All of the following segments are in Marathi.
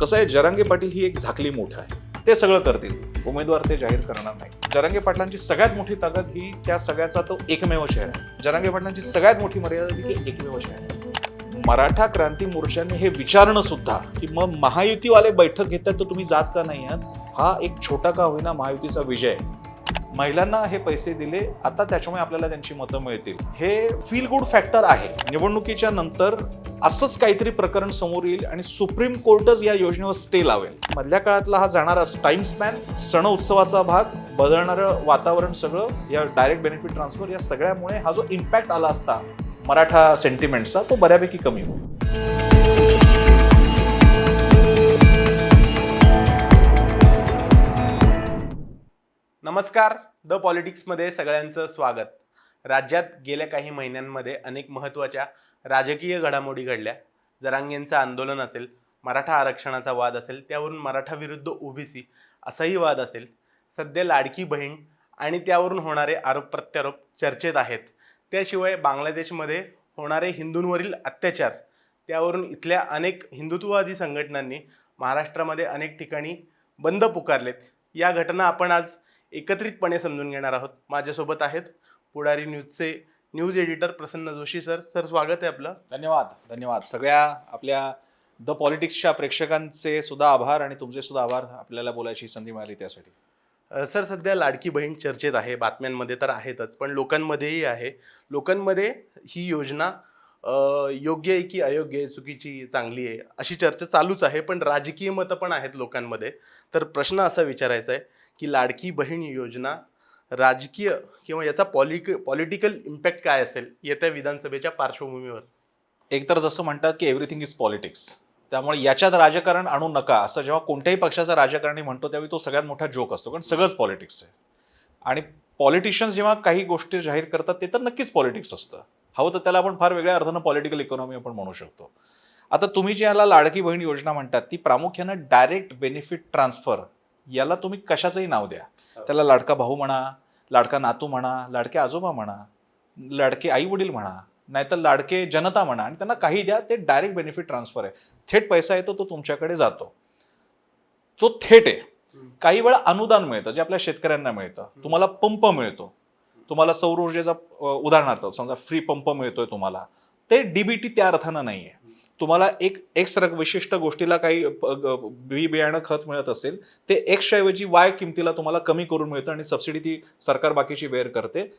कसं आहे जरांगे पाटील ही एक झाकली मोठ आहे. ते सगळं करतील. उमेदवार ते जाहीर करणार नाही. जरांगे पाटलांची सगळ्यात मोठी ताकद ही त्या सगळ्याचा तो एकमेव शहर आहे. जरांगे पाटलांची सगळ्यात मोठी मर्यादा ही एकमेव शहर आहे. मराठा क्रांती मोर्चाने हे विचारणं सुद्धा की मग महायुतीवाले बैठक घेतात तर तुम्ही जात का नाही आहात? हा एक छोटा का होईना महायुतीचा विजय आहे. महिलांना हे पैसे दिले आता त्याच्यामुळे आपल्याला त्यांची मतं मिळतील. हे फील गुड फॅक्टर आहे. निवडणुकीच्या नंतर असंच काहीतरी प्रकरण समोर येईल आणि सुप्रीम कोर्टच या योजनेवर स्टे लावेल. मधल्या काळातला हा जाणारा टाइम स्पॅन सण उत्सवाचा भाग बदलणारं वातावरण सगळं या डायरेक्ट बेनिफिट ट्रान्सफर या सगळ्यामुळे हा जो इम्पॅक्ट आला असता मराठा सेंटिमेंटचा तो बऱ्यापैकी कमी होईल. नमस्कार. द पॉलिटिक्समध्ये सगळ्यांचं स्वागत. राज्यात गेल्या काही महिन्यांमध्ये अनेक महत्त्वाच्या राजकीय घडामोडी घडल्या. जरांगेंचं आंदोलन असेल मराठा आरक्षणाचा वाद असेल त्यावरून मराठा विरुद्ध ओबीसी असाही वाद असेल सध्या लाडकी बहीण आणि त्यावरून होणारे आरोप प्रत्यारोप चर्चेत आहेत. त्याशिवाय बांगलादेशमध्ये होणारे हिंदूंवरील अत्याचार त्यावरून इथल्या अनेक हिंदुत्ववादी संघटनांनी महाराष्ट्रामध्ये अनेक ठिकाणी बंद पुकारलेत. या घटना आपण आज एकत्रितपणे समजून घेणार आहोत. माझ्यासोबत आहेत Pudhari न्यूजचे news editor Prasanna Joshi sir. Sir स्वागत आहे आपलं. धन्यवाद धन्यवाद. सगळ्या आपल्या द पॉलिटिक्सच्या प्रेक्षकांचे सुद्धा आभार आणि तुमचे सुद्धा आभार. आपल्याला बोलायची संधी मिळाली त्यासाठी. सर सध्या लाडकी बहीण चर्चेत आहे. बातम्यांमध्ये तर आहेतच पण लोकांमध्येही आहे. लोकांमध्ये ही योजना योग्य आहे की अयोग्य आहे चुकीची चांगली आहे अशी चर्चा चालूच आहे पण राजकीय मतं पण आहेत लोकांमध्ये. तर प्रश्न असा विचारायचा आहे की लाडकी बहीण योजना राजकीय किंवा याचा पॉलिक पॉलिटिकल इम्पॅक्ट काय असेल येत्या विधानसभेच्या पार्श्वभूमीवर? एकतर जसं म्हणतात की एव्हरीथिंग इज पॉलिटिक्स त्यामुळे याच्यात राजकारण आणू नका. असं जेव्हा कोणत्याही पक्षाचा राजकारणी म्हणतो त्यावेळी तो सगळ्यात मोठा जोक असतो. कारण सगळंच पॉलिटिक्स आहे. आणि पॉलिटिशियन्स जेव्हा काही गोष्टी जाहीर करतात ते तर नक्कीच पॉलिटिक्स असतं. हवं तर त्याला आपण फार वेगळ्या अर्थानं पॉलिटिकल इकॉनॉमी आपण म्हणू शकतो. आता तुम्ही जी याला लाडकी बहीण योजना म्हणतात ती प्रामुख्यानं डायरेक्ट बेनिफिट ट्रान्सफर याला तुम्ही कशाचंही नाव द्या. त्याला लाडका भाऊ म्हणा लाडका नातू म्हणा लाडके आजोबा म्हणा लाडके आई वडील म्हणा नाहीतर लाडके जनता म्हणा आणि त्यांना काही द्या ते डायरेक्ट बेनिफिट ट्रान्सफर आहे. थेट पैसा येतो तो तुमच्याकडे जातो. तो थेट आहे. काही वेळा अनुदान मिळतं जे आपल्या शेतकऱ्यांना मिळतं. तुम्हाला पंप मिळतो. तुम्हाला सौर ऊर्जेचा उदाहरणार्थ समजा फ्री पंप मिळतोय तुम्हाला. ते डीबीटी त्या अर्थानं नाही आहे तुम्हाला एक एक्स रक- विशिष्ट गोष्टीला काही बी बियाणं खत मिळत असेल ते एक्सच्या ऐवजी वाय किमतीला तुम्हाला कमी करून मिळतं आणि सबसिडी ती सरकार बाकीची वेअर करते.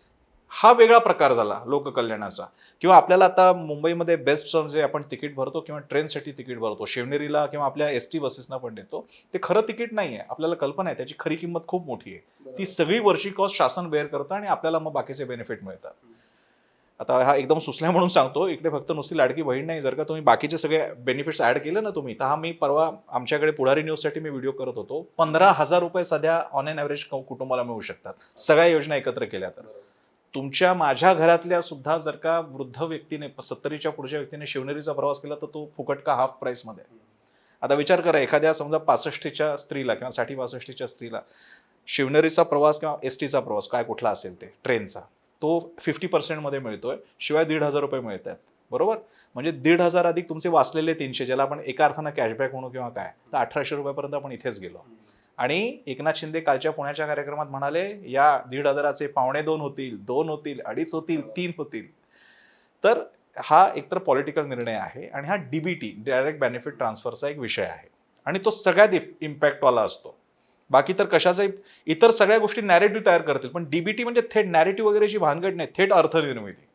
हा वेगळा प्रकार झाला लोककल्याणाचा. किंवा आपल्याला आता मुंबईमध्ये बेस्ट जे आपण तिकीट भरतो किंवा ट्रेनसाठी तिकीट भरतो शिवनेरीला किंवा आपल्या एस टी बसेसना पण देतो ते खरं तिकीट नाही आहे आपल्याला कल्पना आहे त्याची खरी किंमत खूप मोठी आहे. ती सगळी वरची कॉस्ट शासन बेअर करतं आणि आपल्याला मग बाकीचे बेनिफिट मिळतात. आता हा एकदम सुचल्या म्हणून सांगतो इकडे फक्त नुसती लाडकी बहीण नाही. जर का तुम्ही बाकीचे सगळे बेनिफिट्स ऍड केले ना तुम्ही तर हा मी परवा आमच्याकडे पुढारी न्यूजसाठी मी व्हिडिओ करत होतो. पंधरा हजार रुपये सध्या ऑन एन ॲव्हरेज कुटुंबाला मिळू शकतात. सगळ्या योजना एकत्र केल्या तर. तुमच्या माझ्या घरातल्या सुद्धा जर का वृद्ध व्यक्तीने सत्तरीच्या पुढच्या व्यक्तीने शिवनेरीचा प्रवास केला तर तो फुकट का हाफ प्राईसमध्ये आता विचार करा एखाद्या समजा पासष्टीच्या स्त्रीला किंवा साठी पासष्टीच्या स्त्रीला शिवनेरीचा प्रवास किंवा एस टीचा प्रवास काय कुठला असेल ते ट्रेनचा तो फिफ्टी पर्सेंटमध्ये मिळतोय शिवाय दीड हजार रुपये मिळत आहेत बरोबर? म्हणजे दीड हजार अधिक तुमचे वाचलेले तीनशे ज्याला आपण एका अर्थानं कॅशबॅक म्हणू किंवा काय तर अठराशे रुपयापर्यंत आपण इथेच गेलो. आणि एकनाथ शिंदे कालच्या पुण्याच्या कार्यक्रमात म्हणाले या दीड हजाराचे पावणे दोन होतील दोन होतील अडीच होतील तीन होतील. तर हा एकतर पॉलिटिकल निर्णय आहे आणि हा डीबीटी डायरेक्ट बेनिफिट ट्रान्सफरचा एक विषय आहे. आणि तो सगळ्यात इम्पॅक्टवाला असतो. बाकी तर कशाचाही इतर सगळ्या गोष्टी नॅरेटिव्ह तयार करतील पण डीबीटी म्हणजे थेट नॅरेटिव्ह वगैरेची भानगड नाही थेट अर्थनिर्मिती.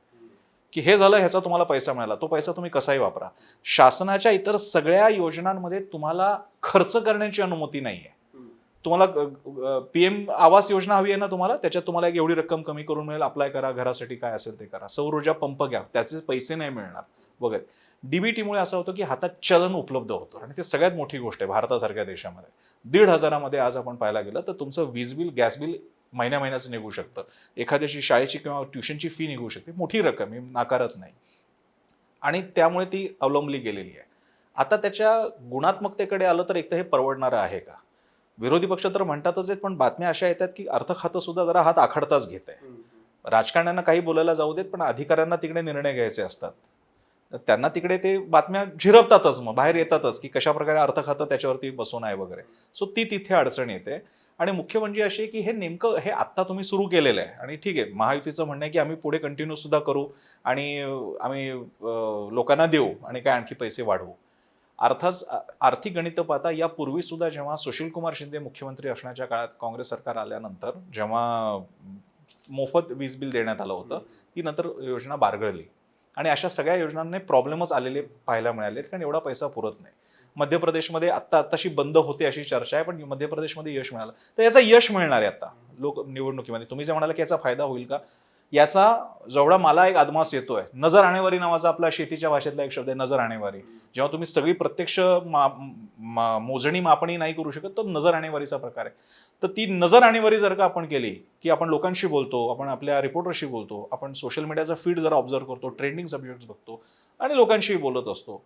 की हे झालं ह्याचा तुम्हाला पैसा मिळाला तो पैसा तुम्ही कसाही वापरा. शासनाच्या इतर सगळ्या योजनांमध्ये तुम्हाला खर्च करण्याची अनुमती नाही आहे तुम्हाला पीएम आवास योजना हवी आहे ना तुम्हाला? त्याच्यात तुम्हाला एक एवढी रक्कम कमी करून मिळेल अप्लाय करा घरासाठी काय असेल ते करा. सौर ऊर्जा पंप घ्या त्याचे पैसे नाही मिळणार वगैरे. डीबीटीमुळे असं होतं की हातात चलन उपलब्ध होतं आणि ते सगळ्यात मोठी गोष्ट आहे भारतासारख्या देशामध्ये. दीड हजारामध्ये आज आपण पाहायला गेलं तर तुमचं वीज बिल गॅस बिल महिन्या महिन्याचं निघू शकतं. एखाद्याची शाळेची किंवा ट्युशनची फी निघू शकते. मोठी रक्कम मी नाकारत नाही. आणि त्यामुळे ती अवलंबली गेलेली आहे. आता त्याच्या गुणात्मकतेकडे आलं तर एक तर हे परवडणारं आहे का? विरोधी पक्ष तर म्हणतातच आहेत पण बातम्या अशा येतात की अर्थ खातं सुद्धा जरा हात आखडताच घेत आहे. राजकारण्यांना काही बोलायला जाऊ देत पण अधिकाऱ्यांना तिकडे निर्णय घ्यायचे असतात. त्यांना तिकडे ते बातम्या झिरपतातच मग बाहेर येतातच की कशा प्रकारे अर्थ खातं त्याच्यावरती बसून आहे वगैरे. सो ती तिथे अडचण येते. आणि मुख्य म्हणजे अशी की हे नेमकं हे आत्ता तुम्ही सुरू केलेलं आहे. आणि ठीक आहे महायुतीचं म्हणणं आहे की आम्ही पुढे कंटिन्यू सुद्धा करू आणि आम्ही लोकांना देऊ आणि काय आणखी पैसे वाढवू. अर्थात आर्थिक गणित पाहता यापूर्वी सुद्धा जेव्हा सुशील कुमार शिंदे मुख्यमंत्री असण्याच्या काळात काँग्रेस सरकार आल्यानंतर जेव्हा मोफत वीज बिल देण्यात आलं होतं ती नंतर योजना बारगळली. आणि अशा सगळ्या योजनांनी प्रॉब्लेमच आलेले पाहायला मिळालेत कारण एवढा पैसा पुरत नाही. मध्य प्रदेशमध्ये आत्ता आत्ताशी बंद होते अशी चर्चा आहे पण मध्य प्रदेशमध्ये यश मिळालं. तर याचा यश मिळणार आहे आता लोक निवडणुकीमध्ये. तुम्ही जे म्हणाला की याचा फायदा होईल का? याचा जेवढा मला एक आदमास येतोय नजर आणेवारी नावाचा आपला शेतीच्या भाषेतला एक शब्द आहे नजर आणेवारी. जेव्हा तुम्ही सगळी प्रत्यक्ष मा- मा- मोजणी मापणी नाही करू शकत तर नजर आणेवारीचा प्रकार आहे. तर ती नजर आणेवारी जर का आपण केली की आपण लोकांशी बोलतो आपण आपल्या रिपोर्टरशी बोलतो आपण सोशल मीडियाचा फीड जरा ऑब्झर्व करतो ट्रेंडिंग सब्जेक्ट्स बघतो आणि लोकांशी बोलत असतो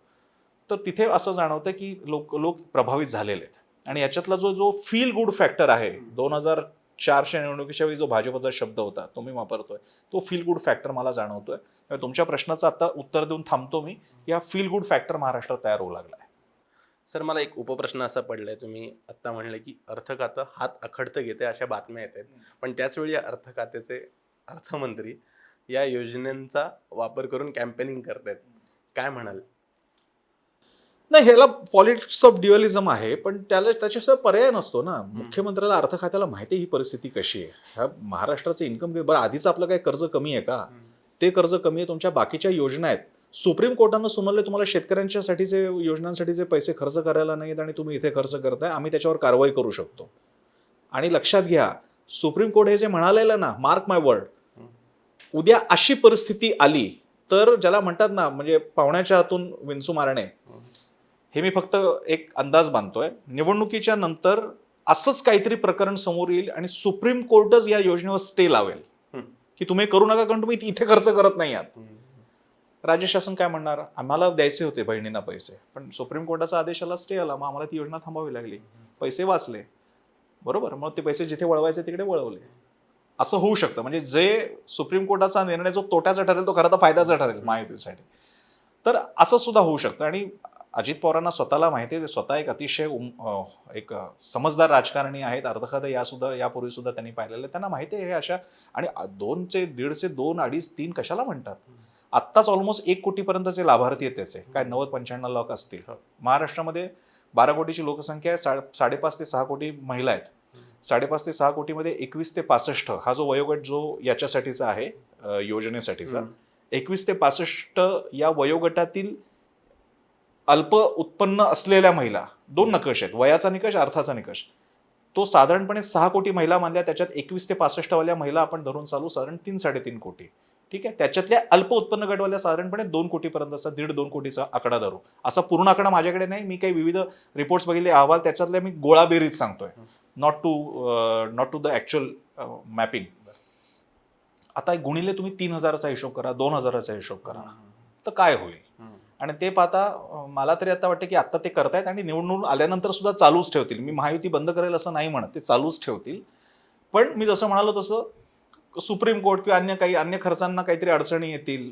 तर तिथे असं जाणवतं की लोक लोक प्रभावित झालेले आहेत. आणि याच्यातला जो जो फील गुड फॅक्टर आहे दोन हजार चारशे निवडणुकीच्या वेळी जो भाजपचा शब्द होता तो मी वापरतोय. तो फील गुड फॅक्टर मला जाणवतोय. त्यामुळे तुमच्या प्रश्नाचं आता उत्तर देऊन थांबतो मी. की हा फील गुड फॅक्टर महाराष्ट्रात तयार होऊ लागला आहे सर मला एक उपप्रश्न असा पडलाय. तुम्ही आत्ता म्हणले की अर्थखातं हात अखडतं घेते अशा बातम्या येत आहेत. पण त्याचवेळी या अर्थखात्याचे अर्थमंत्री या योजनेचा वापर करून कॅम्पेनिंग करत आहेत काय म्हणाल? नाही ह्याला पॉलिटिक्स ऑफ ड्युअलिझम आहे पण त्याला त्याच्याशिवाय पर्याय नसतो ना. मुख्यमंत्र्याला अर्थ खात्याला माहिती आहे ही परिस्थिती कशी आहे. ह्या महाराष्ट्राचं इन्कम बरं आधीच आपलं काय कर्ज कमी आहे का? ते कर्ज कमी आहे तुमच्या बाकीच्या योजना आहेत. सुप्रीम कोर्टानं सुनावले तुम्हाला शेतकऱ्यांच्यासाठीचे योजनांसाठी जे पैसे खर्च करायला नाहीत आणि तुम्ही इथे खर्च करताय आम्ही त्याच्यावर कारवाई करू शकतो. आणि लक्षात घ्या सुप्रीम कोर्ट हे जे म्हणालेलं ना मार्क माय वर्ड उद्या अशी परिस्थिती आली तर ज्याला म्हणतात ना म्हणजे पाहुण्याच्या हातून विंचू मारणे हे मी फक्त एक अंदाज बांधतोय. निवडणुकीच्या नंतर असंच काहीतरी प्रकरण समोर येईल आणि सुप्रीम कोर्टच या योजनेवर स्टे लावेल. की तुम्ही करू नका कारण तुम्ही इथे खर्च करत नाही आहात. राज्य शासन काय म्हणणार? आम्हाला द्यायचे होते बहिणींना पैसे पण सुप्रीम कोर्टाचा आदेश आला स्टे आला. मग आम्हाला ती योजना थांबावी लागली. पैसे वाचले. बरोबर. मग ते पैसे जिथे वळवायचे तिकडे वळवले. असं होऊ शकतं. म्हणजे जे सुप्रीम कोर्टाचा निर्णय जो तोट्याचा ठरेल तो खरं तर फायद्याचा ठरेल महायुतीसाठी तर असं सुद्धा होऊ शकतं. आणि अजित पवारांना स्वतःला माहिती आहे ते स्वतः एक अतिशय एक समजदार राजकारणी आहेत अर्थखातं या सुद्धा यापूर्वी सुद्धा त्यांनी पाहिलेलं आहे. त्यांना माहिती आहे हे अशा आणि दोनचे दीडचे दोन अडीच तीन कशाला म्हणतात? आत्ताच ऑलमोस्ट एक कोटीपर्यंतचे लाभार्थी आहेत त्याचे. काय नव्वद पंच्याण्णव लाख असतील. हो. महाराष्ट्रामध्ये बारा कोटीची लोकसंख्या आहे सा- साडेपाच ते सहा कोटी महिला आहेत. साडेपाच ते सहा कोटीमध्ये एकवीस ते पासष्ट हा जो वयोगट जो याच्यासाठीचा आहे योजनेसाठीचा एकवीस ते पासष्ट या वयोगटातील अल्प उत्पन्न असलेल्या महिला दोन नकष आहेत वयाचा निकष अर्थाचा निकष. तो साधारणपणे सहा कोटी महिला मानल्या त्याच्यात एकवीस ते पासष्ट वाल्या महिला आपण धरून चालू साधारण तीन साडेतीन कोटी. ठीक आहे? त्याच्यातल्या अल्प उत्पन्न गटवाल्या साधारणपणे दोन कोटीपर्यंतचा दीड दोन कोटीचा आकडा धरू. असा पूर्ण आकडा माझ्याकडे नाही मी काही विविध रिपोर्ट्स बघितले अहवाल त्याच्यातल्या मी गोळाबेरीज सांगतोय. Not to not to the actual mapping आता गुणिले तुम्ही तीन हजाराचा हिशोब करा दोन हजाराचा हिशोब करा. तर काय होईल? आणि ते पाहता मला तरी आता वाटतं की आत्ता ते करतायत आणि निवडणूक आल्यानंतर सुद्धा चालूच ठेवतील. मी महायुती बंद करेल असं नाही म्हणत ते चालूच ठेवतील. पण मी जसं म्हणालो तसं सुप्रीम कोर्ट किंवा अन्य काही अन्य खर्चांना काहीतरी अडचणी येतील.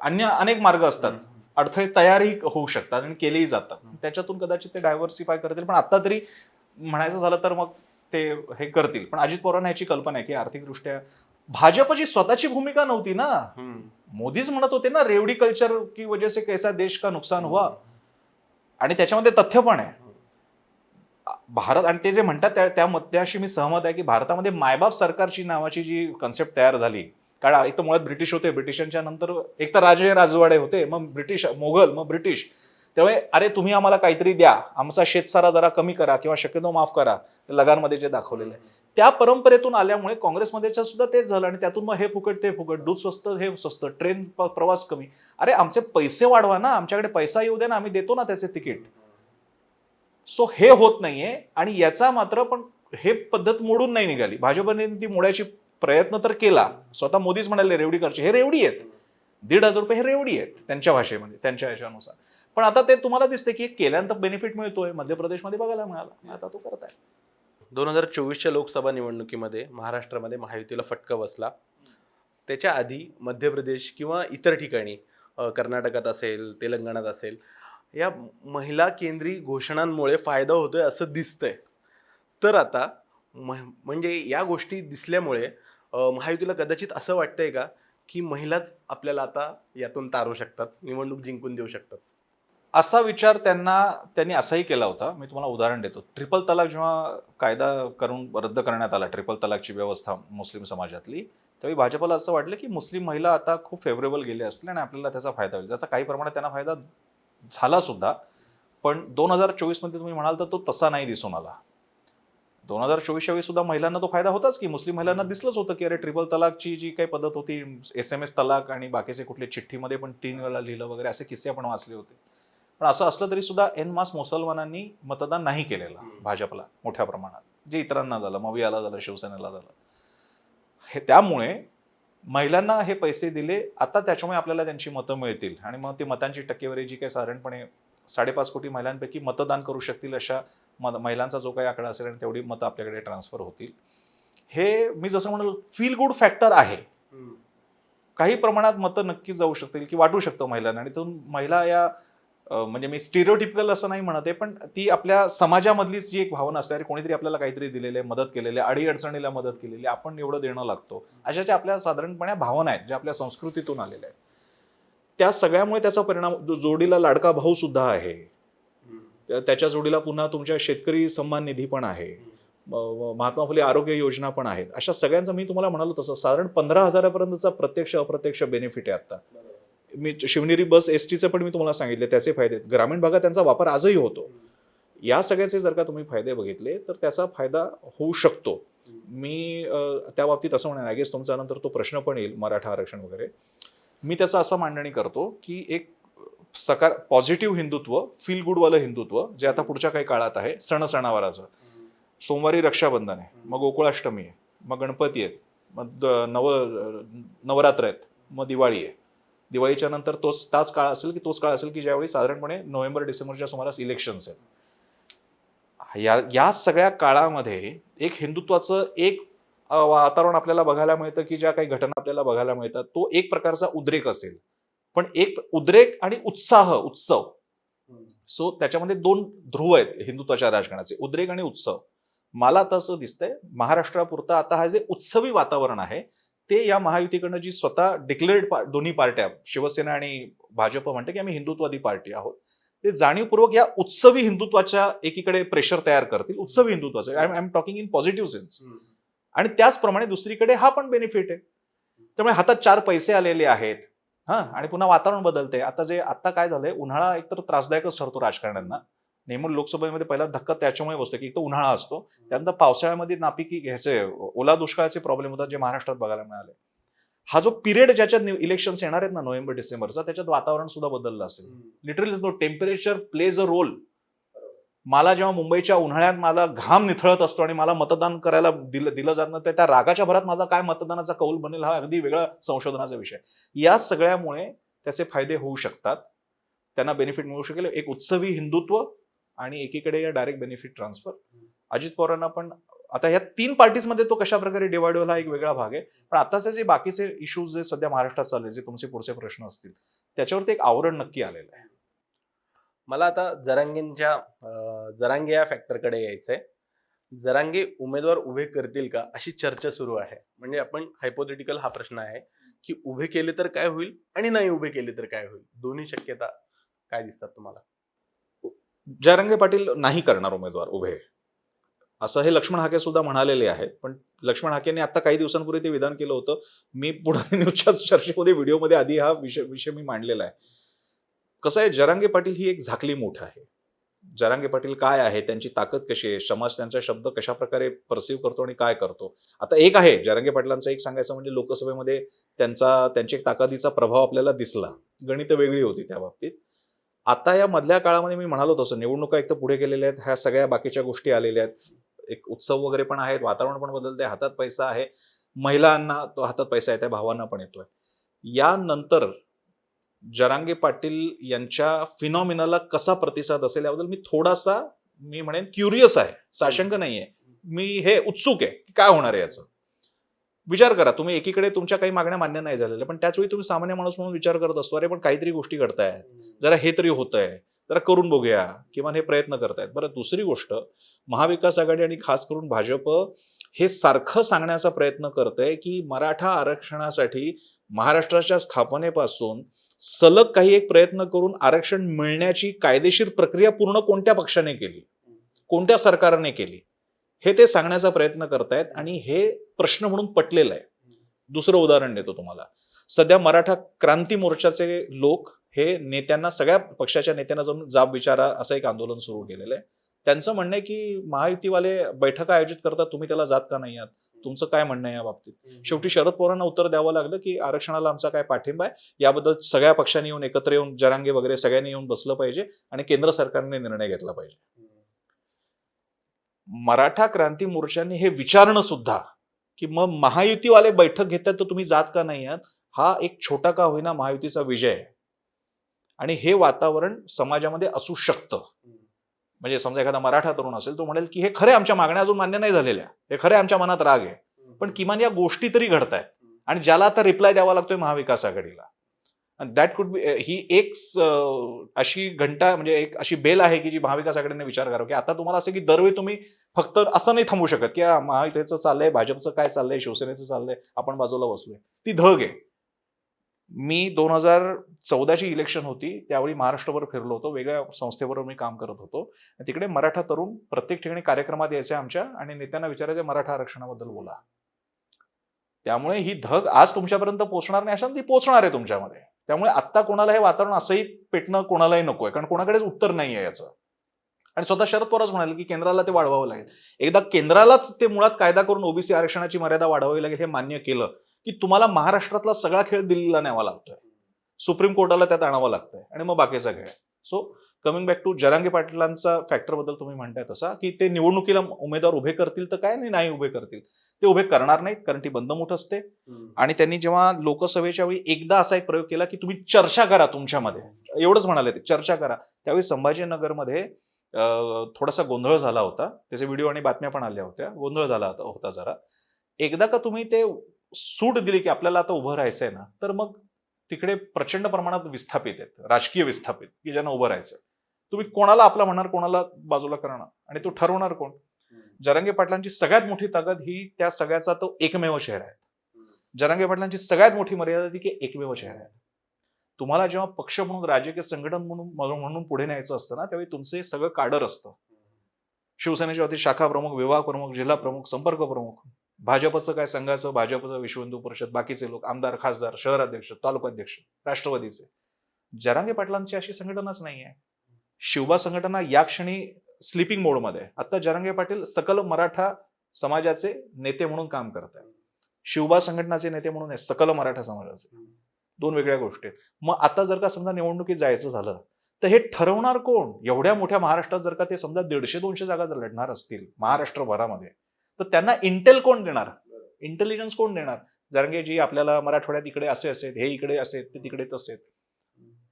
अन्य अनेक मार्ग असतात. अडथळे तयारही होऊ शकतात आणि केलेही जातात. त्याच्यातून कदाचित ते डायव्हर्सिफाय करतील. पण आत्ता तरी म्हणायचं झालं तर मग ते हे करतील. पण अजित पवारांना ह्याची कल्पना आहे की आर्थिकदृष्ट्या भाजपची स्वतःची भूमिका नव्हती ना. मोदीच म्हणत होते ना रेवडी कल्चर की वजह से कैसा देश का नुकसान हुआ. आणि त्याच्यामध्ये तथ्य पण आहे. भारत आणि ते जे म्हणतात त्या त्या मुद्द्याशी मी सहमत आहे की भारतामध्ये मायबाप सरकारची नावाची जी कन्सेप्ट तयार झाली कारण एक तर मुळात ब्रिटिश होते ब्रिटिशांच्या नंतर एक तर राजे राजवाडे होते मग ब्रिटिश मोगल मग ब्रिटिश. त्यामुळे अरे तुम्ही आम्हाला काहीतरी द्या आमचा शेतसारा जरा कमी करा किंवा शक्यतो माफ करा. लगानमध्ये जे दाखवलेलं आहे. त्या परंपरेतून आल्यामुळे काँग्रेसमध्ये सुद्धा तेच झालं आणि त्यातून मग हे फुकट ते फुकट दूध स्वस्त हे स्वस्त ट्रेन प्रवास कमी. अरे आमचे पैसे वाढवा ना आमच्याकडे पैसा येऊ दे ना आम्ही देतो ना त्याचे तिकीट. सो हे होत नाहीये आणि याचा मात्र पण हे पद्धत मोडून नाही निघाली. भाजपने ती मोडायची प्रयत्न तर केला. स्वतः मोदीच म्हणाले रेवडी करचे हे रेवडी आहेत. दीड हजार रुपये हे रेवडी आहेत त्यांच्या भाषेमध्ये त्यांच्या ह्याच्यानुसार पण आता ते तुम्हाला दिसते की केल्यानंतर बेनिफिट मिळतोय. मध्य प्रदेशमध्ये बघायला मिळाला. आता तो करत आहे दोन हजार चोवीसच्या लोकसभा निवडणुकीमध्ये महाराष्ट्रामध्ये महायुतीला फटका बसला. त्याच्या आधी मध्य प्रदेश किंवा इतर ठिकाणी कर्नाटकात असेल तेलंगणात असेल या महिला केंद्री घोषणांमुळे फायदा होतोय असं दिसतंय. तर आता म्हणजे या गोष्टी दिसल्यामुळे महायुतीला कदाचित असं वाटतंय का की महिलाच आपल्याला आता यातून तारू शकतात निवडणूक जिंकून देऊ शकतात? असा विचार त्यांना त्यांनी असाही केला होता. मी तुम्हाला उदाहरण देतो. ट्रिपल तलाक जेव्हा कायदा करून रद्द करण्यात आला ट्रिपल तलाकची व्यवस्था मुस्लिम समाजातली त्यावेळी भाजपला असं वाटलं की मुस्लिम महिला आता खूप फेवरेबल गेले असतील आणि आपल्याला त्याचा फायदा होईल. त्याचा काही प्रमाणात त्यांना फायदा झाला सुद्धा पण दोन हजार चोवीसमध्ये तुम्ही म्हणाल तर तो तसा नाही दिसून आला. दोन हजार चोवीसच्या वेळी सुद्धा महिलांना तो फायदा होताच की मुस्लिम महिलांना दिसलंच होतं की अरे ट्रिपल तलाकची जी काही पद्धत होती एस एम एस तलाक आणि बाकीचे कुठले चिठ्ठीमध्ये पण तीन वेळा लिहिलं वगैरे असे किस्से आपण वाचले होते. पण असं असलं तरी सुद्धा एन मास मुसलमानांनी मतदान नाही केलेलं. भाजपला मोठ्या प्रमाणात. जे इतरांना झालं मवियाला झालं शिवसेनेला झालं. हे त्यामुळे महिलांना हे पैसे दिले आता त्याच्यामुळे आपल्याला त्यांची मतं मिळतील. आणि मग ती मतांची टक्केवारी जी काही साधारणपणे साडेपाच कोटी महिलांपैकी मतदान करू शकतील अशा मत महिलांचा जो काही आकडा असेल आणि तेवढी मतं आपल्याकडे ट्रान्सफर होतील. हे मी जसं म्हणाल फील गुड फॅक्टर आहे. काही प्रमाणात मतं नक्की जाऊ शकतील की वाटू शकतं महिलांना. आणि तिथून महिला या म्हणजे मी स्टिरिओटिपिकल असं नाही म्हणत आहे पण ती आपल्या समाजामधलीच जी एक भावना असते अरे कोणीतरी आपल्याला काहीतरी दिलेले मदत केलेली अडीअडचणीला मदत केलेली आपण एवढं देणं लागतो. अशा ज्या आपल्या साधारणपणे भावना आहेत ज्या आपल्या संस्कृतीतून आलेल्या आहेत त्या सगळ्यामुळे त्याचा परिणाम जोडीला लाडका भाऊ सुद्धा आहे. त्याच्या जोडीला पुन्हा तुमच्या शेतकरी सन्मान निधी पण आहे. महात्मा फुले आरोग्य योजना पण आहेत. अशा सगळ्यांचं मी तुम्हाला म्हणालो तसं साधारण पंधरा हजारापर्यंतचा प्रत्यक्ष अप्रत्यक्ष बेनिफिट आहे आता मी शिवनेरी बस एस टीचं पण मी तुम्हाला सांगितले त्याचे फायदे आहेत. ग्रामीण भागात त्यांचा वापर आजही होतो. या सगळ्याचे जर का तुम्ही फायदे बघितले तर त्याचा फायदा होऊ शकतो. मी त्या बाबतीत असं म्हणेन आय गेस तुमचा नंतर तो प्रश्न पण येईल मराठा आरक्षण वगैरे. मी त्याचा असं मांडणी करतो की एक सकार पॉझिटिव्ह हिंदुत्व फील गुडवालं हिंदुत्व जे आता पुढच्या काही काळात आहे सण सणावाराचं. सोमवारी रक्षाबंधन आहे मग गोकुळाष्टमी आहे मग गणपती आहेत मग द- नव नवरात्र आहेत मग दिवाळी आहे. दिवाळीच्या नंतर तोच ताच काळ असेल की तोच काळ असेल की ज्यावेळी साधारणपणे नोव्हेंबर डिसेंबरच्या सुमारास इलेक्शन्स आहेत. या या सगळ्या काळामध्ये एक हिंदुत्वाचं एक वातावरण आपल्याला बघायला मिळतं की ज्या काही घटना आपल्याला बघायला मिळतात तो एक प्रकारचा उद्रेक असेल. पण एक उद्रेक आणि उत्साह उत्सव. सो त्याच्यामध्ये दोन ध्रुव आहेत हिंदुत्वाच्या राजकारणाचे उद्रेक आणि उत्सव. मला तसं दिसतंय महाराष्ट्रापुरतं आता हा जे उत्सवी वातावरण आहे ते या महायुतीकडनं जी स्वतः डिक्लेअर्ड दोन्ही पार्ट्या शिवसेना आणि भाजप म्हणते की आम्ही हिंदुत्वादी पार्टी आहोत ते जाणीवपूर्वक या उत्सवी हिंदुत्वाच्या एकीकडे प्रेशर तयार करतील उत्सवी हिंदुत्वाचं. I am talking in positive sense आणि त्याचप्रमाणे दुसरीकडे हा पण बेनिफिट आहे. त्यामुळे हातात चार पैसे आलेले आहेत. हा आणि पुन्हा वातावरण बदलते आता जे आता काय झालंय? उन्हाळा एकतर त्रासदायकच ठरतो राजकारण्यांना. नेमून लोकसभेमध्ये पहिला धक्का त्याच्यामुळे बसतो की एक तर उन्हाळा असतो त्यानंतर पावसाळ्यामध्ये नापिकी ह्याचे ओला दुष्काळाचे प्रॉब्लेम होतात जे महाराष्ट्रात बघायला मिळाले. हा जो पिरियड ज्याच्यात इलेक्शन्स येणार आहेत ना नोव्हेंबर डिसेंबरचा त्याच्यात वातावरण सुद्धा बदललं असेल. Literally temperature plays a role मला जेव्हा मुंबईच्या उन्हाळ्यात मला घाम निथळत असतो आणि मला मतदान करायला दिलं दिलं जात नाही त्या रागाच्या भरात माझा काय मतदानाचा कौल बनेल हा अगदी वेगळा संशोधनाचा विषय. या सगळ्यामुळे त्याचे फायदे होऊ शकतात. त्यांना बेनिफिट मिळू शकेल. एक उत्सवी हिंदुत्व आणि एकीकडे डायरेक्ट बेनिफिट ट्रान्सफर अजित पवारांना पण आता ह्या तीन पार्टीजमध्ये तो कशा प्रकारे डिवाइड हा एक वेगळा भाग आहे. पण आताचे जे बाकीचे इश्यूज जे सध्या महाराष्ट्रात चालले जे तुमचे पुढचे प्रश्न असतील त्याच्यावरती एक आवरण नक्की आलेलं आहे. मला आता जरांगेंच्या जरांगे या फॅक्टरकडे यायचंय. जरांगे उमेदवार उभे करतील का अशी चर्चा सुरू आहे. म्हणजे आपण हायपोथेटिकल हा प्रश्न आहे की उभे केले तर काय होईल आणि नाही उभे केले तर काय होईल? दोन्ही शक्यता काय दिसतात तुम्हाला? जयरंगे पाटील नाही करणार उमेदवार उभे. असं हे लक्ष्मण हाके सुद्धा म्हणालेले आहेत. पण लक्ष्मण हाकेने आता काही दिवसांपूर्वी ते विधान केलं होतं. मी पुढे न्यूजच्या चर्चेमध्ये व्हिडिओमध्ये आधी हा विषय विषय मी मांडलेला आहे. कसं आहे जरांगे पाटील ही एक झाकली मूठ आहे. जरांगे पाटील काय आहे त्यांची ताकद कशी आहे समाज त्यांचा शब्द कशा प्रकारे परसिव्ह करतो आणि काय करतो? आता एक आहे जरांगे पाटलांचं एक सांगायचं म्हणजे लोकसभेमध्ये त्यांचा त्यांची एक ताकदीचा प्रभाव आपल्याला दिसला. गणित वेगळी होती त्या बाबतीत. आता या मधल्या काळामध्ये मी म्हणालो तसं निवडणुका एक तर पुढे गेलेल्या आहेत ह्या सगळ्या बाकीच्या गोष्टी आलेल्या आहेत. एक उत्सव वगैरे पण आहेत वातावरण पण बदलते हातात पैसा आहे. महिलांना तो हातात पैसा आहे भावांना पण येतोय. यानंतर जरांगे पाटील यांच्या फिनॉमिनाला कसा प्रतिसाद असेल याबद्दल मी थोडासा मी म्हणेन क्युरियस आहे. साशंक नाहीये. मी हे उत्सुक आहे काय होणार आहे याचं. विचार करा. तुम्ही एकीकडे तुमच्या काही मागण्या मान्य नाही झालेल्या पण त्याच वेळी तुम्ही सामान्य माणूस म्हणून विचार करत असतो अरे पण काहीतरी गोष्टी घडतायत. जरा हे तरी होत आहे जरा करून बघूया. किंवा हे प्रयत्न करतायत. बरं दुसरी गोष्ट महाविकास आघाडी आणि खास करून भाजप हे सारखं सांगण्याचा प्रयत्न करत आहे की मराठा आरक्षणासाठी महाराष्ट्राच्या स्थापनेपासून सलग काही एक प्रयत्न करून आरक्षण मिळण्याची कायदेशीर प्रक्रिया पूर्ण कोणत्या पक्षाने केली? कोणत्या सरकारने केली? हे ते सांगण्याचा प्रयत्न करतायत आणि हे प्रश्न म्हणून पटलेलं आहे. दुसरं उदाहरण देतो तुम्हाला. सध्या मराठा क्रांती मोर्चाचे लोक हे नेत्यांना सगळ्या पक्षाच्या नेत्यांना जाऊन जाब विचारा असं एक आंदोलन सुरू केलेलं आहे. त्यांचं म्हणणं आहे की महायुतीवाले बैठका आयोजित करतात तुम्ही त्याला जात का नाही आहात? तुमचं काय म्हणणं आहे या बाबतीत? शेवटी शरद पवारांना उत्तर द्यावं लागलं की आरक्षणाला आमचा काय पाठिंबा आहे? याबद्दल सगळ्या पक्षांनी येऊन एकत्र येऊन जरांगे वगैरे सगळ्यांनी येऊन बसलं पाहिजे आणि केंद्र सरकारने निर्णय घेतला पाहिजे. मराठा क्रांती मोर्चाने हे विचारणं सुद्धा की मग महायुतीवाले बैठक घेतात तर तुम्ही जात का नाही आहात? हा एक छोटा का होईना महायुतीचा विजय आहे. आणि हे वातावरण समाजामध्ये असू शकतं. म्हणजे समजा एखादा मराठा तरुण असेल तो म्हणेल की हे खरे आमच्या मागण्या अजून मान्य नाही झालेल्या. हे खरे आमच्या मनात राग आहे. पण किमान या गोष्टी तरी घडतायत. आणि ज्याला आता रिप्लाय द्यावा लागतोय महाविकास आघाडीला दॅट कुड बी ही एक अशी घंटा म्हणजे एक अशी बेल आहे की जी महाविकास आघाडीने विचार करावा. की आता तुम्हाला असं की दरवेळी तुम्ही फक्त असं नाही थांबू शकत की हा, महायुतीचं चाललंय भाजपचं काय चाललंय शिवसेनेचं चाललंय आपण बाजूला बसलोय. ती धग आहे. मी दोन हजार चौदाची इलेक्शन होती त्यावेळी महाराष्ट्रभर फिरलो होतो वेगळ्या संस्थेबरोबर मी काम करत होतो. तिकडे मराठा तरुण प्रत्येक ठिकाणी कार्यक्रमात यायचे आमच्या आणि नेत्यांना विचारायचे मराठा आरक्षणाबद्दल बोला. त्यामुळे ही धग आज तुमच्यापर्यंत पोहोचणार नाही अशा ती पोहोचणार आहे तुमच्यामध्ये. त्यामुळे आत्ता कोणाला हे वातावरण असंही पेटणं कोणालाही नको आहे कारण कोणाकडेच उत्तर नाही आहे याचं. आणि स्वतः शरद पवारच म्हणाले की केंद्राला ते वाढवावं लागेल. एकदा केंद्रालाच ते मुळात कायदा करून ओबीसी आरक्षणाची मर्यादा वाढवावी लागेल हे मान्य केलं की तुम्हाला महाराष्ट्रातला सगळा खेळ दिल्लीला न्यावा लागतोय. सुप्रीम कोर्टाला त्यात आणावं लागतंय. आणि मग बाकीचा खेळ. So coming back to Jarange पाटलांचा फॅक्टरबद्दल तुम्ही म्हणताय तसा की ते निवडणुकीला उमेदवार उभे करतील तर काय नाही उभे करतील? ते उभे करणार नाहीत कारण ती बंदमूठ असते. आणि त्यांनी जेव्हा लोकसभेच्या वेळी एकदा असा एक प्रयोग केला की तुम्ही चर्चा करा तुमच्यामध्ये. एवढंच म्हणाले ते चर्चा करा. त्यावेळी संभाजीनगरमध्ये थोडासा गोंधळ झाला होता. त्याचे व्हिडिओ आणि बातम्या पण आल्या होत्या. गोंधळ झाला होता होता जरा. एकदा का तुम्ही ते सूट दिली की आपल्याला आता उभं राहायचंय ना तर मग तिकडे प्रचंड प्रमाणात विस्थापित आहेत. राजकीय विस्थापित की ज्यांना उभं राहायचंय. तुम्ही कोणाला आपला म्हणणार कोणाला बाजूला करणार? आणि तो ठरवणार कोण? जरांगे पाटलांची सगळ्यात मोठी ताकद ही त्या सगळ्याचा तो एकमेव शहर आहे. जरांगे पाटलांची सगळ्यात मोठी मर्यादा ती की एकमेव शहर आहे. तुम्हाला जेव्हा पक्ष म्हणून राजकीय संघटन म्हणून म्हणून पुढे न्यायचं असतं ना त्यावेळी तुमचे सगळं काडर असतं. शिवसेनेच्या वतीत शाखा प्रमुख विभाग प्रमुख जिल्हा प्रमुख संपर्क प्रमुख भाजपचं काय संघाचं भाजपचं विश्व हिंदू परिषद बाकीचे लोक आमदार खासदार शहराध्यक्ष तालुकाध्यक्ष राष्ट्रवादीचे. जरांगे पाटलांची अशी संघटनाच नाही आहे शिवबा संघटना या क्षणी स्लिपिंग मोडमध्ये आहे आता जरांगे पाटील सकल मराठा समाजाचे नेते म्हणून काम करत आहेत शिवबा संघटनाचे नेते म्हणून आहे सकल मराठा समाजाचे. दोन वेगळ्या गोष्टी आहेत. मग आता जर का समजा निवडणुकीत जायचं झालं तर हे ठरवणार कोण? एवढ्या मोठ्या महाराष्ट्रात जर का ते समजा दीडशे दोनशे जागा जर लढणार असतील महाराष्ट्रभरामध्ये तर त्यांना इंटेल कोण देणार? इंटेलिजन्स कोण देणार? जरंगे जी आपल्याला मराठवाड्यात इकडे असे असेल हे इकडे असेल ते तिकडे तसे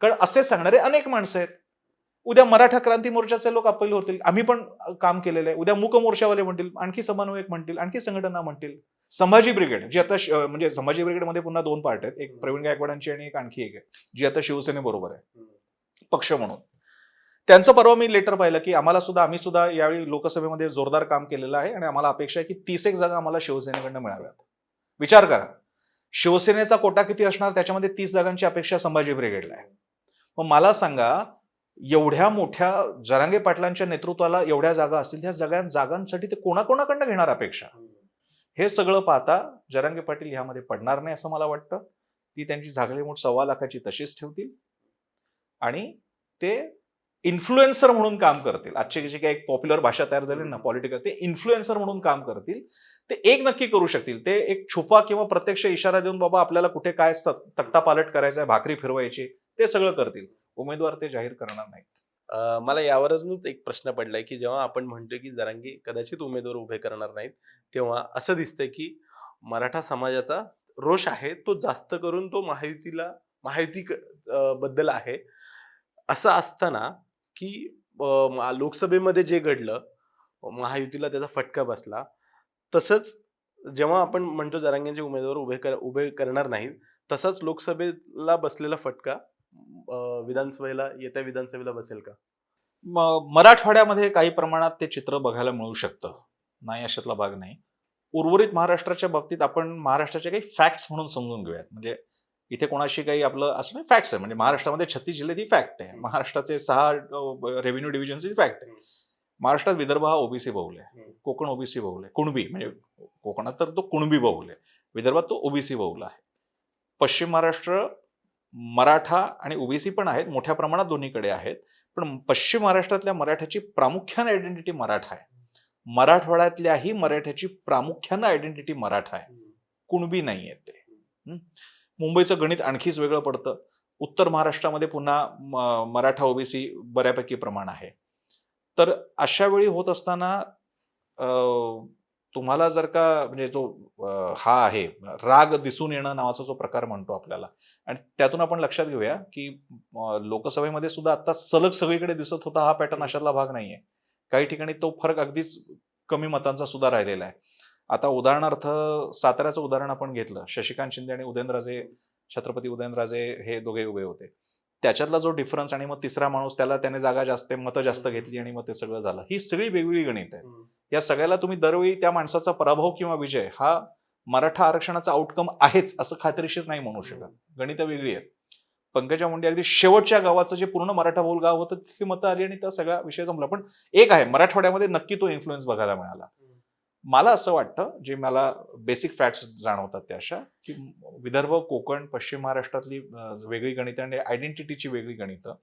कारण असे सांगणारे अनेक माणसं आहेत. उद्या मराठा क्रांती मोर्चाचे लोक अपील होतील. आम्ही पण काम केलेलं आहे. उद्या मूक मोर्चावाले म्हणतील आणखी समन्वयक म्हणतील आणखी संघटना म्हणतील. संभाजी ब्रिगेड जी आता म्हणजे संभाजी ब्रिगेडमध्ये पुन्हा दोन पार्ट आहेत. एक प्रवीण गायकवाडांची आणि एक आणखी एक आहे जी आता शिवसेनेबरोबर आहे. पक्ष म्हणून. त्यांचं परवा मी लेटर पाहिलं की आम्हाला सुद्धा आम्ही सुद्धा यावेळी लोकसभेमध्ये जोरदार काम केलेलं आहे आणि आम्हाला अपेक्षा आहे की तीस एक जागा आम्हाला शिवसेनेकडनं मिळाव्यात. विचार करा. शिवसेनेचा कोटा किती असणार? त्याच्यामध्ये तीस जागांची अपेक्षा संभाजी ब्रिगेडला आहे. मग मला सांगा एवढ्या मोठ्या जरांगे पाटलांच्या नेतृत्वाला एवढ्या जागा असतील त्या सगळ्या जागांसाठी ते कोणाकोणाकडनं घेणार अपेक्षा? हे. सगळं पाहता जरांगे पाटील ह्यामध्ये पडणार नाही असं मला वाटतं. ती त्यांची झागली मोठ सव्वा लाखाची तशीच ठेवतील. आणि ते इन्फ्लुएन्सर म्हणून काम करतील. आजची जी काही एक पॉप्युलर भाषा तयार झाली ना पॉलिटिकल ते इन्फ्लुएन्सर म्हणून काम करतील. ते एक नक्की करू शकतील. ते एक छुपा किंवा प्रत्यक्ष इशारा देऊन बाबा आपल्याला कुठे काय तक्ता पालट करायचा आहे भाकरी फिरवायची ते सगळं करतील. उमेदवार ते जाहीर करणार नाहीत? मला यावरूनच एक प्रश्न पडलाय की जेव्हा आपण म्हणतोय की जरांगी कदाचित उमेदवार उभे करणार नाहीत तेव्हा असं दिसतंय की मराठा समाजाचा रोष आहे तो जास्त करून तो महायुतीला महायुती बद्दल आहे. असं असताना की लोकसभेमध्ये जे घडलं महायुतीला त्याचा फटका बसला. तसंच जेव्हा आपण म्हणतो जरांगेंचे उमेदवार उभे कर उभे करणार नाहीत तसाच लोकसभेला बसलेला फटका विधानसभेला येत्या विधानसभेला बसेल का? मराठवाड्यामध्ये काही प्रमाणात ते चित्र बघायला मिळू शकतं. नाही अशातला भाग नाही. उर्वरित महाराष्ट्राच्या बाबतीत आपण महाराष्ट्राचे काही फॅक्ट्स म्हणून समजून घेऊयात. म्हणजे इथे कोणाशी काही आपलं असं नाही फॅक्ट्स आहे. म्हणजे महाराष्ट्रामध्ये छत्तीस जिल्ह्यात ही फॅक्ट आहे. महाराष्ट्राचे सहा रेव्हेन्यू डिव्हिजन्स ही फॅक्ट आहे. महाराष्ट्रात विदर्भ हा ओबीसी बहुल आहे. कोकण ओबीसी बहुल आहे. कुणबी म्हणजे कोकणात तर तो कुणबी बहुल आहे. विदर्भात तो ओबीसी बहुल आहे. पश्चिम महाराष्ट्र मराठा आणि ओबीसी पण आहेत मोठ्या प्रमाणात दोन्हीकडे आहेत. पण पश्चिम महाराष्ट्रातल्या मराठ्याची प्रामुख्यानं आयडेंटिटी मराठा आहे. मराठवाड्यातल्याही मराठ्याची प्रामुख्यानं आयडेंटिटी मराठा आहे. कुणबी नाही आहे ते. मुंबईचं गणित आणखीच वेगळं पडतं. उत्तर महाराष्ट्रामध्ये पुन्हा मराठा ओबीसी बऱ्यापैकी प्रमाण आहे. तर अशा वेळी होत असताना अं, तुम्हाला जर का म्हणजे जो हा आहे राग दिसून येणं नावाचा जो प्रकार म्हणतो आपल्याला. आणि त्यातून आपण लक्षात घेऊया की लोकसभेमध्ये सुद्धा आता सलग सगळीकडे दिसत होता हा पॅटर्न अशातला भाग नाहीये. काही ठिकाणी तो फरक अगदीच कमी मतांचा सुद्धा राहिलेला आहे. आता उदाहरणार्थ साताऱ्याचं उदाहरण आपण घेतलं. शशिकांत शिंदे आणि उदयनराजे छत्रपती उदयनराजे हे दोघे उभे होते. त्याच्यातला जो डिफरन्स आणि मग तिसरा माणूस त्याला त्याने जागा जास्त मतं जास्त घेतली आणि मग ते सगळं झालं. ही सगळी वेगवेगळी गणित आहे या सगळ्याला तुम्ही दरवेळी त्या माणसाचा पराभव किंवा विजय हा मराठा आरक्षणाचा आउटकम आहेच असं खात्रीशीर नाही म्हणू शकत. गणित वेगळी आहेत. पंकजा मुंडे अगदी शेवटच्या गावाचं जे पूर्ण मराठा बहुल गाव होतं तिथली मतं आली आणि त्या सगळा विषय संपला. पण एक आहे मराठवाड्यामध्ये नक्की तो इन्फ्लुएन्स बघायला मिळाला. मला असं वाटतं जे मला बेसिक फॅक्ट्स जाणवतात त्या अशा की विदर्भ कोकण पश्चिम महाराष्ट्रातली वेगळी गणितं आणि आयडेंटिटीची वेगळी गणितं.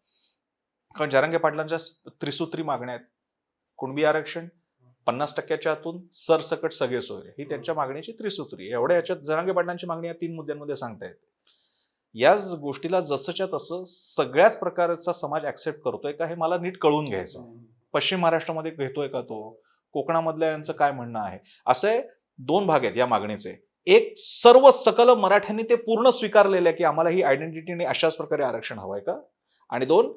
कारण जरांगे पाटलांच्या त्रिसूत्री मागण्या आहेत. कुणबी आरक्षण पन्नास टक्क्याच्या आतून सरसकट सगळे सोय. ही त्यांच्या मागणीची त्रिसूत्री. एवढ्या याच्यात जरांगे पाटलांची मागणी या तीन मुद्द्यांमध्ये सांगता येते. याच गोष्टीला जसंच्या तसं सगळ्याच प्रकारचा समाज ऍक्सेप्ट करतोय का हे मला नीट कळून घ्यायचं. पश्चिम महाराष्ट्रामध्ये घेतोय का तो? कोकणामधल्या यांचं काय म्हणणं आहे? असे दोन भाग आहेत या मागणीचे. एक सर्व सकल मराठ्यांनी ते पूर्ण स्वीकारलेलं आहे की आम्हाला ही आयडेंटिटी आणि अशाच प्रकारे आरक्षण हवंय का? आणि दोन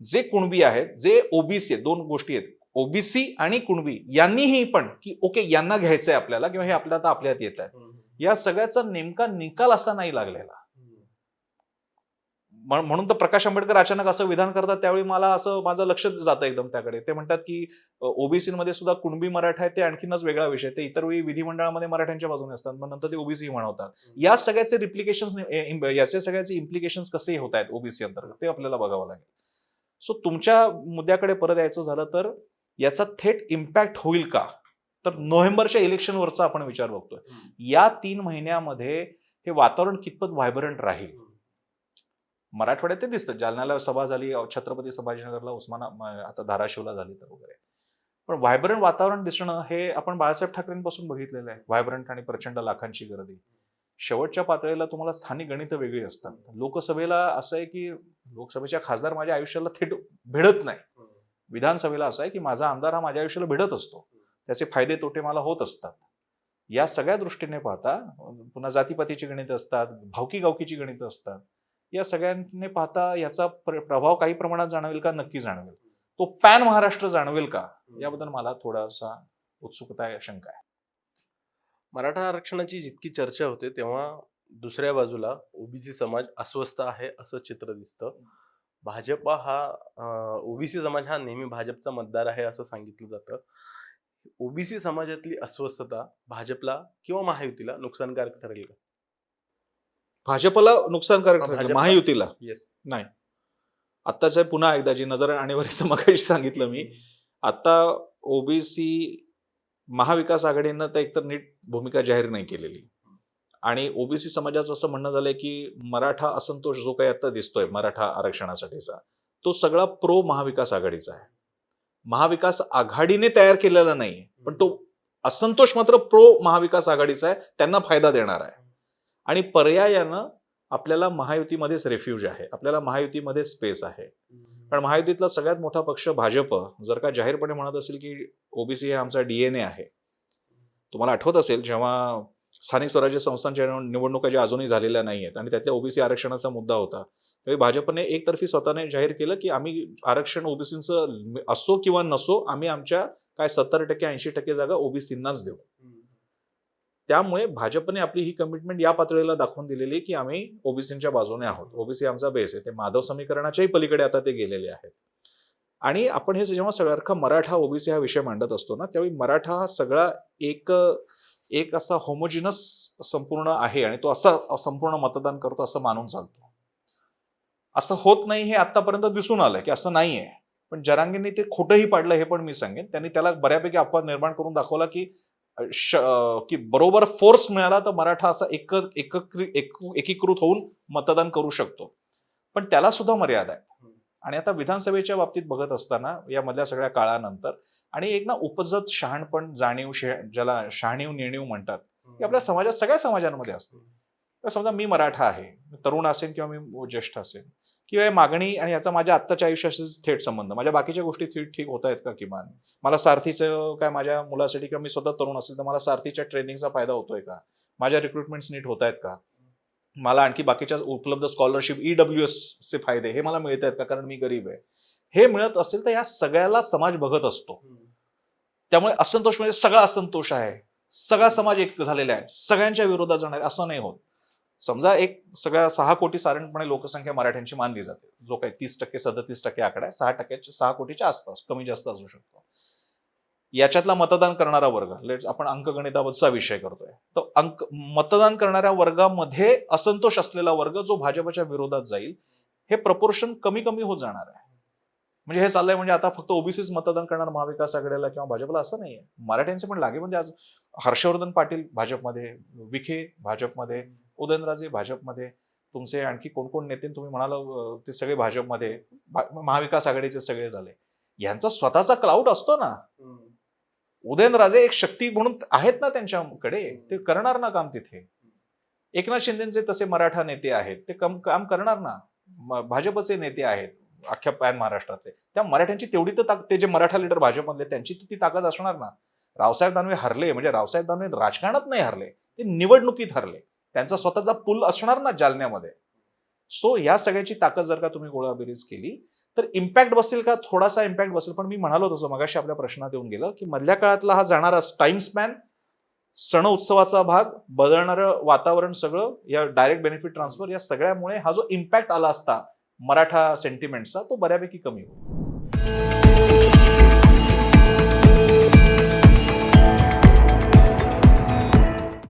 जे कुणबी आहेत जे ओबीसी आहेत दोन गोष्टी आहेत. ओबीसी आणि कुणबी यांनीही पण की ओके यांना घ्यायचंय आपल्याला किंवा हे आपल्या आता आपल्यात येत आहे या सगळ्याचा नेमका निकाल असा नाही लागलेला. म्हणून तर प्रकाश आंबेडकर अचानक असं विधान करतात त्यावेळी मला असं माझं लक्ष जातं एकदम त्याकडे. ते म्हणतात की ओबीसी मध्ये सुद्धा कुणबी मराठा आहे ते आणखीनच वेगळा विषय ते इतर वेळी विधिमंडळामध्ये मराठ्यांच्या बाजूने असतात मग नंतर ते ओबीसी म्हणवतात. या सगळ्याचे रिप्लिकेशन याचे सगळ्याचे इम्प्लिकेशन कसे होत आहेत ओबीसी अंतर्गत? ते आपल्याला बघावं लागेल. सो तुमच्या मुद्द्याकडे परत यायचं झालं तर याचा थेट इम्पॅक्ट होईल का? तर नोव्हेंबरच्या इलेक्शनवरचा आपण विचार बघतोय. या तीन महिन्यामध्ये हे वातावरण कितपत व्हायब्रंट राहील? मराठवाड्यात ते दिसतं. जालन्याला सभा झाली छत्रपती संभाजीनगरला उस्माना आता धाराशिवला झाली तर वगैरे. पण व्हायब्रंट वातावरण दिसणं हे आपण बाळासाहेब ठाकरेंपासून बघितलेलं आहे. व्हायब्रंट आणि प्रचंड लाखांची गर्दी. शेवटच्या पातळीला तुम्हाला स्थानिक गणितं वेगळी असतात. लोकसभेला असं आहे की लोकसभेच्या खासदार माझ्या आयुष्याला थेट भिडत नाही. विधानसभेला असं आहे की माझा आमदार हा माझ्या आयुष्याला भिडत असतो. त्याचे फायदे तोटे मला होत असतात. या सगळ्या दृष्टीने पाहता पुन्हा जातीपातीची गणितं असतात भावकी गावकीची गणितं असतात. या सगळ्यांनी पाहता याचा प्र- प्रभाव काही प्रमाणात जाणवेल का? नक्की जाणवेल. तो पॅन महाराष्ट्र जाणवेल का? याबद्दल मला थोडासा उत्सुकता आहे शंका आहे. मराठा आरक्षणाची जितकी चर्चा होते तेव्हा दुसऱ्या बाजूला ओबीसी समाज अस्वस्थ आहे असं चित्र दिसतं. भाजपा हा ओबीसी समाज हा नेहमी भाजपचा मतदार आहे असं सांगितलं जातं. ओबीसी समाजातली अस्वस्थता भाजपला किंवा महायुतीला नुकसानकारक ठरेल का? भाजपला नुकसानकारक ठरेल. महायुतीला. नाही. आत्ताच आहे पुन्हा एकदा जी नजर आणीवरीचं मगाशी सांगितलं मी आता ओबीसी महाविकास आघाडीनं तर एकतर नीट भूमिका जाहीर नाही केलेली. आणि ओबीसी समाजाचं असं म्हणणं झालंय की मराठा असंतोष जो काही आता दिसतोय मराठा आरक्षणासाठीचा तो सगळा प्रो महाविकास आघाडीचा आहे. महाविकास आघाडीने तयार केलेला नाही पण तो असंतोष मात्र प्रो महाविकास आघाडीचा आहे त्यांना फायदा देणार आहे. आणि पर्यायानं आपल्याला महायुतीमध्येच रेफ्युज आहे. आपल्याला महायुतीमध्ये स्पेस आहे. कारण महायुतीतला सगळ्यात मोठा पक्ष भाजप जर का जाहीरपणे म्हणत असेल की ओबीसी हे आमचा डीएनए आहे. तुम्हाला आठवत असेल जेव्हा स्थानिक स्वराज्य संस्थांच्या निवडणुका ज्या अजूनही झालेल्या नाही आहेत आणि त्यातल्या ओबीसी आरक्षणाचा मुद्दा होता त्यावेळी भाजपने एकतर्फी स्वतःने जाहीर केलं की आम्ही आरक्षण ओबीसीचं असो किंवा नसो आम्ही आमच्या काय सत्तर टक्के ऐंशी टक्के जागा ओबीसींनाच देऊ. त्यामुळे भाजपने आपली ही कमिटमेंट या पातळीला दाखवून दिलेली की आम्ही ओबीसीच्या बाजूने आहोत. ओबीसी आमचा बेस आहे. ते माधव समीकरणाच्याही पलीकडे आता ते गेलेले आहेत. आणि आपण हे जेव्हा सगळ्या मराठा ओबीसी हा विषय मांडत असतो ना त्यावेळी मराठा हा सगळा एक एक असा होमोजिनस संपूर्ण आहे आणि तो असा संपूर्ण मतदान करतो असं मानून चालतो. असं होत नाही हे आतापर्यंत दिसून आलंय की असं नाहीये. पण जरांगींनी ते खोटंही पाडलं हे पण मी सांगेन. त्यांनी त्याला बऱ्यापैकी अपवाद निर्माण करून दाखवला की श- की बरोबर फोर्स मिळाला तर मराठा असा एक एकीकृत होऊन मतदान करू शकतो. पण त्याला सुद्धा मर्यादा आहे. आणि आता विधानसभेच्या बाबतीत बघत असताना या मधल्या सगळ्या काळानंतर आणि एक ना उपजत शहाणपण जाणीव शे- ज्याला शहाणीव नेणीव म्हणतात हे आपल्या समाजात सगळ्या समाजांमध्ये असतं. तर समजा मी मराठा आहे तरुण असेल किंवा मी ज्येष्ठ असेल किंवा मागणी आणि याचा माझ्या आत्ताच्या आयुष्याशी थेट संबंध. माझ्या बाकीच्या गोष्टी थेट ठीक होत आहेत का किमान? मला सारथीचं काय माझ्या मुलासाठी किंवा मी स्वतः तरुण असेल तर मला सारथीच्या ट्रेनिंगचा फायदा होतोय का? माझ्या रिक्रुटमेंट्स नीट होत आहेत का? मला आणखी बाकीच्या उपलब्ध स्कॉलरशिप ईडब्ल्यू एस चे फायदे हे मला मिळत आहेत का? कारण मी गरीब आहे. हे मिळत असेल तर या सगळ्याला समाज बघत असतो. त्यामुळे असंतोष म्हणजे सगळा असंतोष आहे. सगळा समाज एक झालेला आहे. सगळ्यांच्या विरोधात जाणार असं नाही होत. समजा एक सगळ्या सहा कोटी साधारणपणे लोकसंख्या मराठ्यांची मानली जाते. जो काही तीस टक्के सदतीस टक्के आकडा आहे सहा टक्क्याच्या सहा कोटीच्या आसपास कमी जास्त असू शकतो. याच्यातला मतदान करणारा वर्ग लेट आपण अंकगणिताबद्दलचा विषय करतोय. तर अंक मतदान करणाऱ्या वर्गामध्ये असंतोष असलेला वर्ग जो भाजपच्या विरोधात जाईल हे प्रपोर्शन कमी कमी होत जाणार आहे. म्हणजे हे चाललंय म्हणजे आता फक्त ओबीसीच मतदान करणार महाविकास आघाडीला किंवा भाजपला असं नाहीये. मराठ्यांचे पण लागे म्हणजे आज हर्षवर्धन पाटील भाजपमध्ये विखे भाजपमध्ये उदयनराजे भाजपमध्ये तुमचे आणखी कोण कोण नेते तुम्ही म्हणाल ते सगळे भाजपमध्ये महाविकास आघाडीचे सगळे झाले. यांचा स्वतःचा क्लाउड असतो ना. उदयनराजे एक शक्ती म्हणून आहेत ना त्यांच्याकडे ते करणार ना काम तिथे. एकनाथ शिंदेचे तसे मराठा नेते आहेत ते कम काम करणार ना. भाजपचे नेते आहेत अख्ख्या पॅन महाराष्ट्रातले. त्या मराठ्यांची तेवढी तर ते जे मराठा लिडर भाजपमधले त्यांची तर ती ताकद असणार ना. रावसाहेब दानवे हरले म्हणजे रावसाहेब दानवे राजकारणात नाही हरले ते निवडणुकीत हरले. त्यांचा स्वतःचा पूल असणार ना जालन्यामध्ये. सो या सगळ्याची ताकद जर का तुम्ही गोळाबेरीज केली तर इम्पॅक्ट बसेल का? थोडासा इम्पॅक्ट बसेल. पण मी म्हणालो तसं मगाशी आपल्या प्रश्नात येऊन गेलं की मधल्या काळातला हा जाणारा टाइम स्पॅन सण उत्सवाचा भाग बदलणारं वातावरण सगळं या डायरेक्ट बेनिफिट ट्रान्सफर या सगळ्यामुळे हा जो इम्पॅक्ट आला असता मराठा सेंटिमेंटचा तो बऱ्यापैकी कमी होईल.